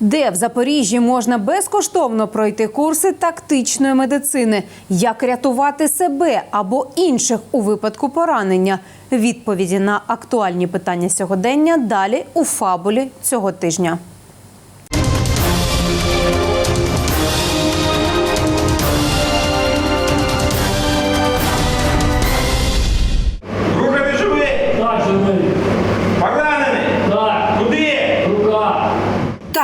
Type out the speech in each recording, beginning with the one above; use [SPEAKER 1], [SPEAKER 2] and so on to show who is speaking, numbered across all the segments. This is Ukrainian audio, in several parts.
[SPEAKER 1] Де в Запоріжжі можна безкоштовно пройти курси тактичної медицини, як рятувати себе або інших у випадку поранення? Відповіді на актуальні питання сьогодення далі у фабулі цього тижня.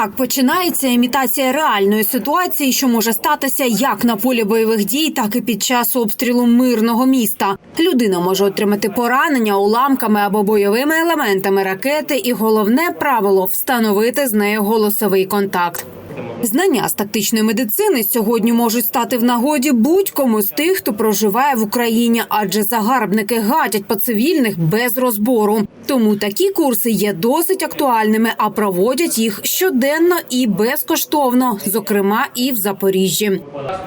[SPEAKER 2] Так
[SPEAKER 1] починається імітація реальної ситуації, що може статися як на полі бойових дій, так і під час обстрілу мирного міста. Людина може отримати поранення уламками або бойовими елементами ракети, і головне правило встановити з нею голосовий контакт. Знання з тактичної медицини сьогодні можуть стати в нагоді будь-кому з тих, хто проживає в Україні, адже загарбники гатять по цивільних без розбору. Тому такі курси є досить актуальними, а проводять їх щоденно і безкоштовно, зокрема і в Запоріжжі.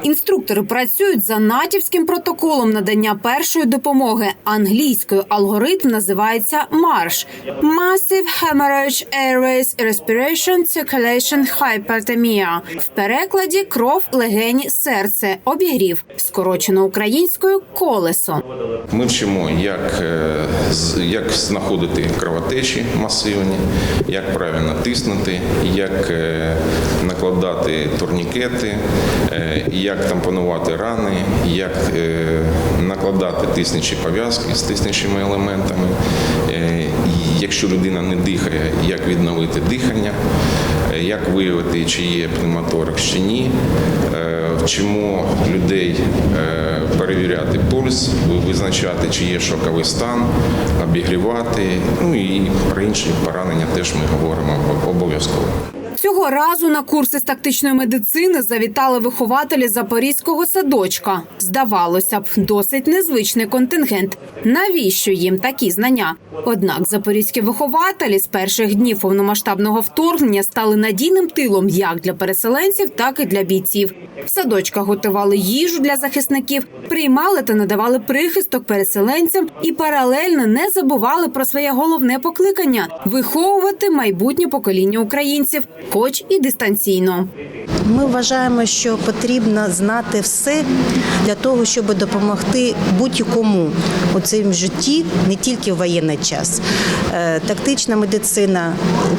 [SPEAKER 1] Інструктори працюють за натівським протоколом надання першої допомоги. Англійською алгоритм називається марш Massive Hemorrhage Airways Respiration Circulation Hyperthermia. В перекладі кров, легені, серце, обігрів, скорочено українською колесо.
[SPEAKER 3] Ми вчимо, як, е, як знаходити кровотечі масивні, як правильно тиснути, як е, накладати турнікети, е, як тампонувати рани, як накладати тиснячі пов'язки з тиснячими елементами. Якщо людина не дихає, як відновити дихання, е, як виявити, чи є пневмоторакс, чи ні. Е, Вчимо людей е, перевіряти пульс, визначати, чи є шоковий стан, обігрівати. Ну і про інші поранення теж ми говоримо обов'язково.
[SPEAKER 1] Цього разу на курси з тактичної медицини завітали вихователі запорізького садочка. Здавалося б, досить незвичний контингент. Навіщо їм такі знання? Однак запорізькі вихователі з перших днів повномасштабного вторгнення стали надійним тилом як для переселенців, так і для бійців. В садочках готували їжу для захисників, приймали та надавали прихисток переселенцям і паралельно не забували про своє головне покликання виховувати майбутнє покоління українців, хоч і дистанційно.
[SPEAKER 4] Ми вважаємо, що потрібно знати все для того, щоб допомогти будь-кому у цьому житті, не тільки в воєнний час. Е, Тактична медицина,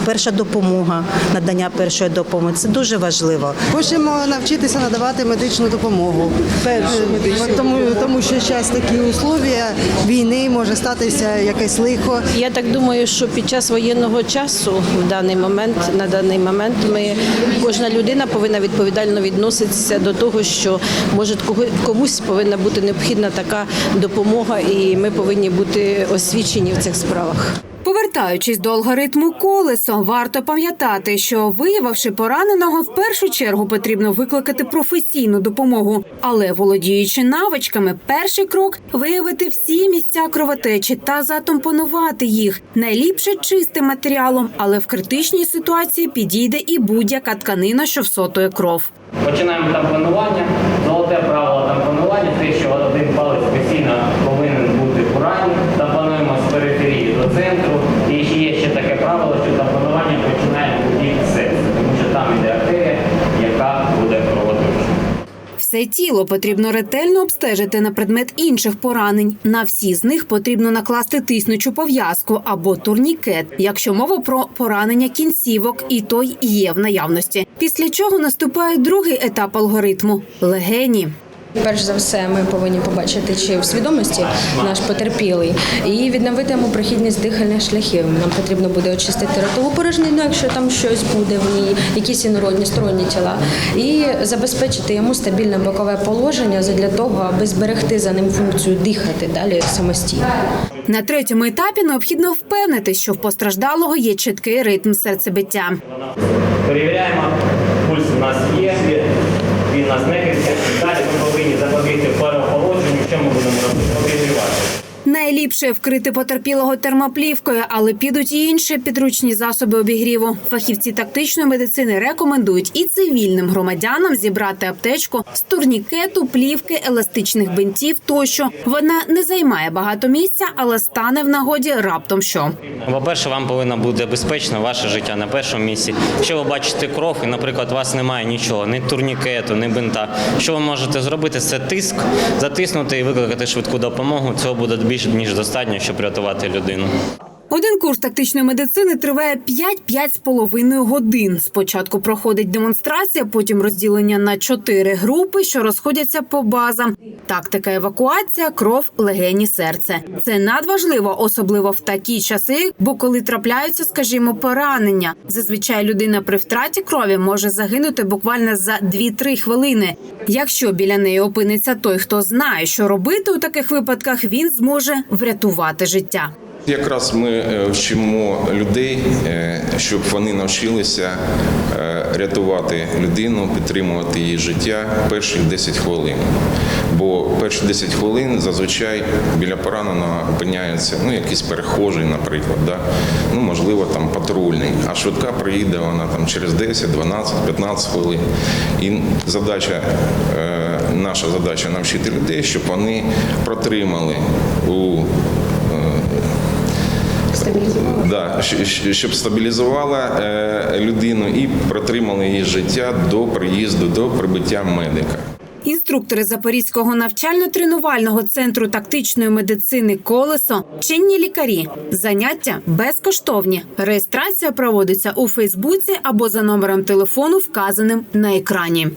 [SPEAKER 4] перша допомога, надання першої допомоги це дуже важливо.
[SPEAKER 5] Хочемо навчитися надавати медичну допомогу. Першу медичну. Тому, тому що зараз такі условия війни може статися якесь лихо.
[SPEAKER 6] Я так думаю, що під час воєнного часу в даний момент, на даний момент, ми кожна людина повинна відповідально відноситься до того, що може комусь повинна бути необхідна така допомога, і ми повинні бути освічені в цих справах.
[SPEAKER 1] Повертаючись до алгоритму колесо, варто пам'ятати, що виявивши пораненого, в першу чергу потрібно викликати професійну допомогу. Але володіючи навичками, перший крок виявити всі місця кровотечі та затампонувати їх найліпше чистим матеріалом, але в критичній ситуації підійде і будь-яка тканина, що всотує кров.
[SPEAKER 2] Починаємо тампонування. Золоте правило тампонування те, що один палець постійно повинен бути в рані. Тампонуємо з периферії до центру. І ще є ще таке правило, що тампонування починаємо від серця, тому що там іде артерія, яка буде кровоточити.
[SPEAKER 1] Все тіло потрібно ретельно обстежити на предмет інших поранень. На всі з них потрібно накласти тиснучу пов'язку або турнікет, якщо мова про поранення кінцівок, і той є в наявності. Після чого наступає другий етап алгоритму легені.
[SPEAKER 7] Перш за все, ми повинні побачити, чи в свідомості наш потерпілий, і відновити йому прохідність дихальних шляхів. Нам потрібно буде очистити ротову порожнину, якщо там щось буде в ній, якісь інородні сторонні тіла, і забезпечити йому стабільне бокове положення для того, аби зберегти за ним функцію дихати далі самостійно.
[SPEAKER 1] На третьому етапі необхідно впевнитись, що в постраждалого є чіткий ритм серцебиття.
[SPEAKER 2] Перевіряємо, пульс у нас є, він у нас не кричить. Далі ми повинні запобігти переохолодженню. Що ми будемо робити? Обігрівати.
[SPEAKER 1] Найліпше вкрити потерпілого термоплівкою, але підуть і інші підручні засоби обігріву. Фахівці тактичної медицини рекомендують і цивільним громадянам зібрати аптечку з турнікету, плівки, еластичних бинтів тощо. Вона не займає багато місця, але стане в нагоді раптом що.
[SPEAKER 2] По-перше, вам повинно бути безпечно ваше життя на першому місці. Якщо ви бачите кров, і, наприклад, у вас немає нічого, ні турнікету, ні бинта. Що ви можете зробити? Це тиск, затиснути і викликати швидку допомогу. Цього буде більш ніж достатньо, щоб рятувати людину.
[SPEAKER 1] Один курс тактичної медицини триває 5 з половиною годин. Спочатку проходить демонстрація, потім розділення на чотири групи, що розходяться по базам. Тактика евакуація, кров, легені, серце. Це надважливо, особливо в такі часи, бо коли трапляються, скажімо, поранення. Зазвичай людина при втраті крові може загинути буквально за 2-3 хвилини. Якщо біля неї опиниться той, хто знає, що робити у таких випадках, він зможе врятувати життя.
[SPEAKER 3] Якраз ми е, вчимо людей, е, щоб вони навчилися е, рятувати людину, підтримувати її життя перші 10 хвилин. Бо перші 10 хвилин зазвичай біля пораненого опиняється ну, якийсь перехожий, наприклад, да? ну, можливо, там патрульний, а швидка приїде вона там через 10, 12, 15 хвилин. І задача, наша задача навчити людей, щоб вони протримали у щоб стабілізувала е, людину і протримала її життя до приїзду, до прибуття медика.
[SPEAKER 1] Інструктори Запорізького навчально-тренувального центру тактичної медицини Колесо чинні лікарі. Заняття безкоштовні. Реєстрація проводиться у Фейсбуці або за номером телефону, вказаним на екрані.